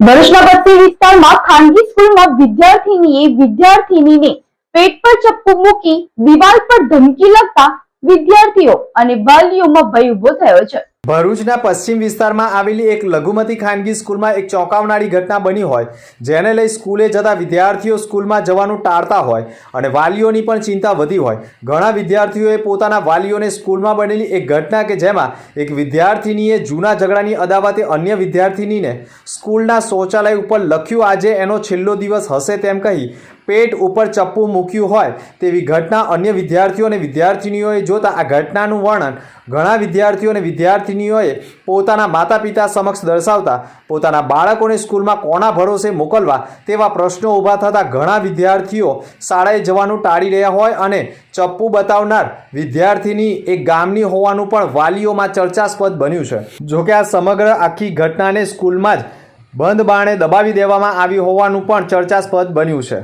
ભરૂચના બસ્તી વિસ્તારમાં ખાનગી સ્કૂલમાં વિદ્યાર્થીનીએ વિદ્યાર્થીનીને પેટ પર ચપ્પુ મૂકી દિવાલ પર ધમકી લગતા વિદ્યાર્થીઓ અને વાલીઓમાં ભય ઊભો થયો છે. ભરૂચના પશ્ચિમ વિસ્તારમાં આવેલી એક લઘુમતી ખાનગી સ્કૂલમાં એક ચોંકાવનારી ઘટના બની હોય, જેને લઈ સ્કૂલે જતા વિદ્યાર્થીઓ સ્કૂલમાં જવાનું ટાળતા હોય અને વાલીઓની પણ ચિંતા વધી હોય. ઘણા વિદ્યાર્થીઓએ પોતાના વાલીઓને સ્કૂલમાં બનેલી એક ઘટના કે જેમાં એક વિદ્યાર્થીનીએ જૂના ઝઘડાની અદાવતે અન્ય વિદ્યાર્થીનીને સ્કૂલના શૌચાલય ઉપર લખ્યું, આજે એનો છેલ્લો દિવસ હશે તેમ કહી પેટ ઉપર ચપ્પુ મૂક્યું હોય તેવી ઘટના અન્ય વિદ્યાર્થીઓ અને વિદ્યાર્થીનીઓએ જોતા આ ઘટનાનું વર્ણન ઘણા વિદ્યાર્થીઓ અને વિદ્યાર્થિનીઓએ પોતાના માતા પિતા સમક્ષ દર્શાવતા પોતાના બાળકોને સ્કૂલમાં કોના ભરોસે મોકલવા તેવા પ્રશ્નો ઊભા થતાં ઘણા વિદ્યાર્થીઓ શાળાએ જવાનું ટાળી રહ્યા હોય અને ચપ્પુ બતાવનાર વિદ્યાર્થીની એક ગામની હોવાનું પણ વાલીઓમાં ચર્ચાસ્પદ બન્યું છે. જોકે આ સમગ્ર આખી ઘટનાને સ્કૂલમાં જ બંધ બાણે દબાવી દેવામાં આવી હોવાનું પણ ચર્ચાસ્પદ બન્યું છે.